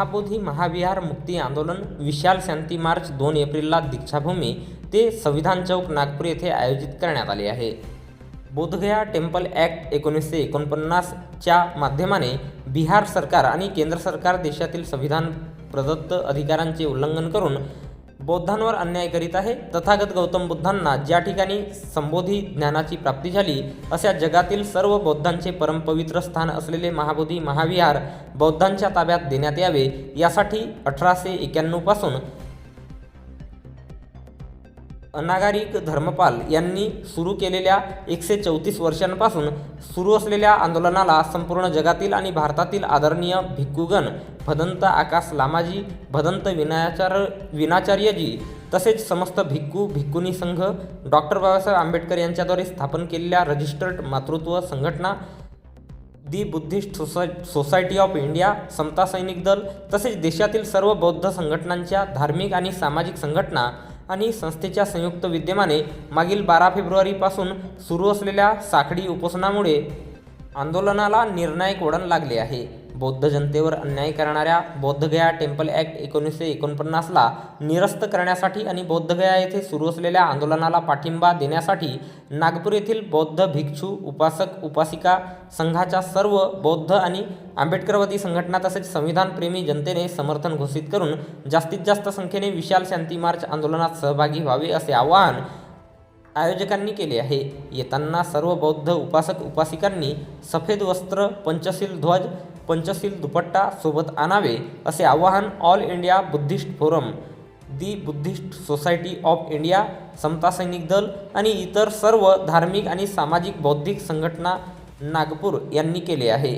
महाबोधी महाविहार मुक्ती आंदोलन विशाल शांती मार्च दोन एप्रिलला दीक्षाभूमी ते संविधान चौक नागपूर येथे आयोजित करण्यात आले आहे. बोधगया टेम्पल ॲक्ट एकोणीसशे एकोणपन्नासच्या माध्यमाने बिहार सरकार आणि केंद्र सरकार देशातील संविधान प्रदत्त अधिकारांचे उल्लंघन करून बौद्धांवर अन्याय करीत आहे. तथागत गौतम बुद्धांना ज्या ठिकाणी संबोधी ज्ञानाची प्राप्ती झाली अशा जगातील सर्व बौद्धांचे परमपवित्र स्थान असलेले महाबोधी महाविहार बौद्धांच्या ताब्यात देण्यात यावे यासाठी अठराशे एक्याण्णवपासून अनागारिक धर्मपाल यांनी सुरू केलेल्या एकशे चौतीस वर्षांपासून सुरू असलेल्या आंदोलनाला संपूर्ण जगातील आणि भारतातील आदरणीय भिक्खुगण भदंत आकाश लामाजी भदंत विनायाचार विनाचार्यजी तसेच समस्त भिक्खू भिक्खुनी संघ डॉक्टर बाबासाहेब आंबेडकर यांच्याद्वारे स्थापन केलेल्या रजिस्टर्ड मातृत्व संघटना the Buddhist society society of India Samata Sainik Dal तसेच देशातील सर्व बौद्ध संघटनांच्या धार्मिक आणि सामाजिक संघटना आणि संस्थेच्या संयुक्त विद्यमाने मागील बारा फेब्रुवारीपासून सुरू असलेल्या साखळी उपोषणामुळे आंदोलनाला निर्णायक वळण लागले आहे. बौद्ध जनतेवर अन्याय करणाऱ्या बौद्धगया टेम्पल ॲक्ट एकोणीसशे एकोणपन्नासला निरस्त करण्यासाठी आणि बौद्धगया येथे सुरू असलेल्या आंदोलनाला पाठिंबा देण्यासाठी नागपूर येथील बौद्ध भिक्षू उपासक उपासिका संघाच्या सर्व बौद्ध आणि आंबेडकरवादी संघटना तसेच संविधानप्रेमी जनतेने समर्थन घोषित करून जास्तीत जास्त संख्येने विशाल शांती मार्च आंदोलनात सहभागी व्हावे असे आवाहन आयोजकांनी केले आहे. येताना सर्व बौद्ध उपासक उपासिकांनी सफेद वस्त्र पंचशील ध्वज पंचशील दुपट्टा सोबत आणावे असे आवाहन all India Buddhist forum the Buddhist society of India Samata Sainik Dal आणि इतर सर्व धार्मिक आणि सामाजिक बौद्धिक संघटना नागपूर यांनी केले आहे.